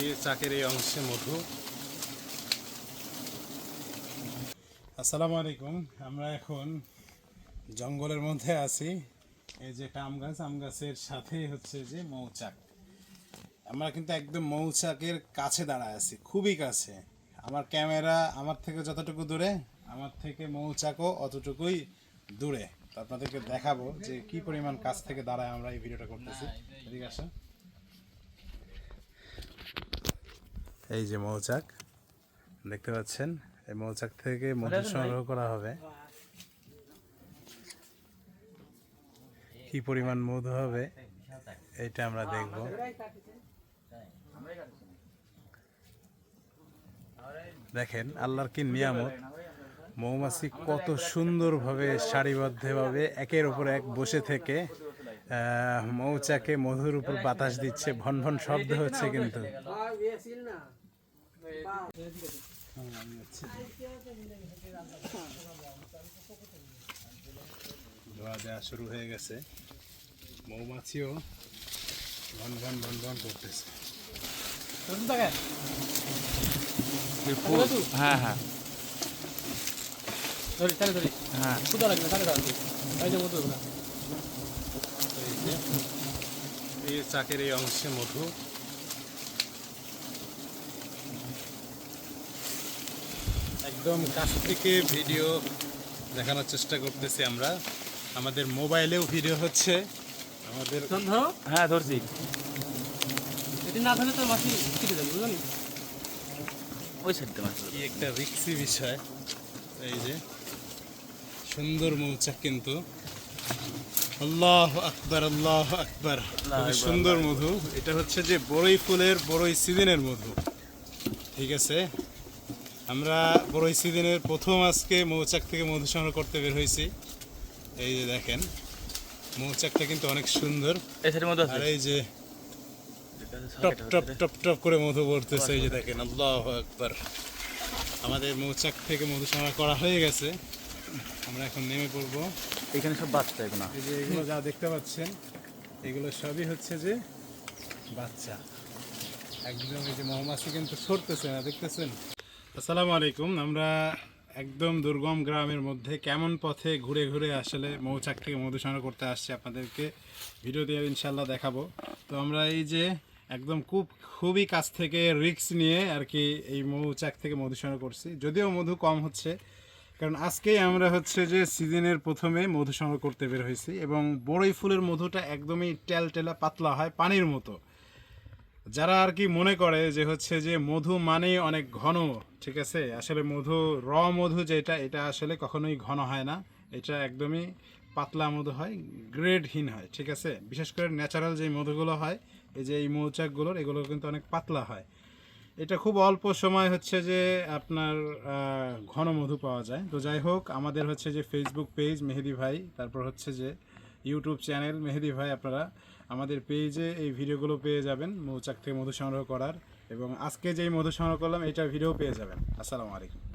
এই চাকের এই অংশে মধু আসসালামু আলাইকুম। আমরা এখন জঙ্গলের মধ্যে আছি। এই যে একটা আম গাছ, আম গাছের সাথে হচ্ছে যে মৌচাক। আমরা কিন্তু একদম মৌচাকের কাছে দাঁড়ায় আছি, খুবই কাছে। আমার ক্যামেরা আমার থেকে যতটুকু দূরে, আমার থেকে মৌচাকও অতটুকুই দূরে। আপনাদেরকে দেখাবো যে কি পরিমাণ কাছ থেকে দাঁড়ায় আমরা এই ভিডিওটা করতেছি। এদিকে আসো এই যে মৌচাক দেখতে পাচ্ছেন? এই মৌচাক থেকে মধু সংগ্রহ করা হবে। কি পরিমাণ মধু হবে এটা আমরা দেখব। দেখেন আল্লাহর কি নিয়ামত? মৌমাছি কত সুন্দরভাবে, সারিবদ্ধভাবে একের উপর এক বসে থেকে মৌচাকে মধুর উপর বাতাস দিচ্ছে, ভন ভন শব্দ হচ্ছে কিন্তু। ধোয়া দেওয়া শুরু হয়ে গেছে। মৌমাছিও ভন ভন ভন ভন করতেছে। হ্যাঁ হ্যাঁ। ধরি তাহলে ধরি। হ্যাঁ। সুদা লাগবে এই যে মধু না এই চাকের এই অংশে মধু। একদম কাছ থেকে ভিডিও দেখানোর চেষ্টা করতেছি আমরা। আমাদের মোবাইলেও ভিডিও হচ্ছে। আমাদের ধরো হ্যাঁ ধরছি। এটি না ধরলে তো মাছি কেটে যাবে বুঝলি? ওই সাইডটা মাছ কি একটা রিক্সি বিষয়। এই যে সুন্দর মৌচাক কিন্তু। আল্লাহ আকবার আল্লাহ আকবার। খুবই সুন্দর মধু। এটা হচ্ছে যে বড়ই ফুলের বড়ই সিজনের মধু। ঠিক আছে? আমরা বড়ই সিজনের প্রথম আজকে মৌচাক থেকে মধু সংগ্রহ করতে বের হয়েছি। এই যে দেখেন মৌচাকটা কিন্তু অনেক সুন্দর। মধ্যে আর এই যে টপ টপ টপ টপ করে মধু পড়তেছে এই যে দেখেন আল্লাহ একবার আমাদের মৌচাক থেকে মধু সংগ্রহ করা হয়ে গেছে। আমরা এখন নেমে পড়ব। এখানে সব বাচ্চা এগুলো এই যে এগুলো যা দেখতে পাচ্ছেন এগুলো সবই হচ্ছে যে বাচ্চা। একদম এই যে মৌমাছি কিন্তু সরতেছে না দেখতেছেন? আসসালামু আলাইকুম। আমরা একদম দুর্গম গ্রামের মধ্যে কেমন পথে ঘুরে ঘুরে আসলে মৌচাক থেকে মধু সংগ্রহ করতে আসছে আপনাদেরকে ভিডিও দিয়ে ইনশাল্লাহ দেখাবো। তো আমরা এই যে একদম খুব খুবই কাছ থেকে রিক্স নিয়ে আর কি এই মৌচাক থেকে মধু সংগ্রহ করছি। যদিও মধু কম হচ্ছে কারণ আজকেই আমরা হচ্ছে যে সিজনের প্রথমে মধু সংগ্রহ করতে বের হয়েছি এবং বড়ই ফুলের মধুটা একদমই টেলটেলা পাতলা হয় পানির মতো। যারা আর কি মনে করে যে হচ্ছে যে মধু মানেই অনেক ঘন, ঠিক আছে? আসলে মধু, র মধু যেটা, এটা আসলে কখনোই ঘন হয় না। এটা একদমই পাতলা মধু হয়, গ্রেডহীন হয়, ঠিক আছে? বিশেষ করে ন্যাচারাল যে মধুগুলো হয়, এই যে এই মৌচাকগুলোর, এগুলো কিন্তু অনেক পাতলা হয়। এটা খুব অল্প সময় হচ্ছে যে আপনার ঘন মধু পাওয়া যায়। তো যাই হোক, আমাদের হচ্ছে যে ফেসবুক পেজ মেহেদি ভাই, তারপর হচ্ছে যে ইউটিউব চ্যানেল মেহেদি ভাই, আপনারা আমাদের পেজে এই ভিডিওগুলো পেয়ে যাবেন, মৌচাক থেকে মধু সংগ্রহ করার। এবং আজকে যেই মধু সংগ্রহ করলাম, এটা ভিডিও পেয়ে যাবেন। আসসালামু আলাইকুম।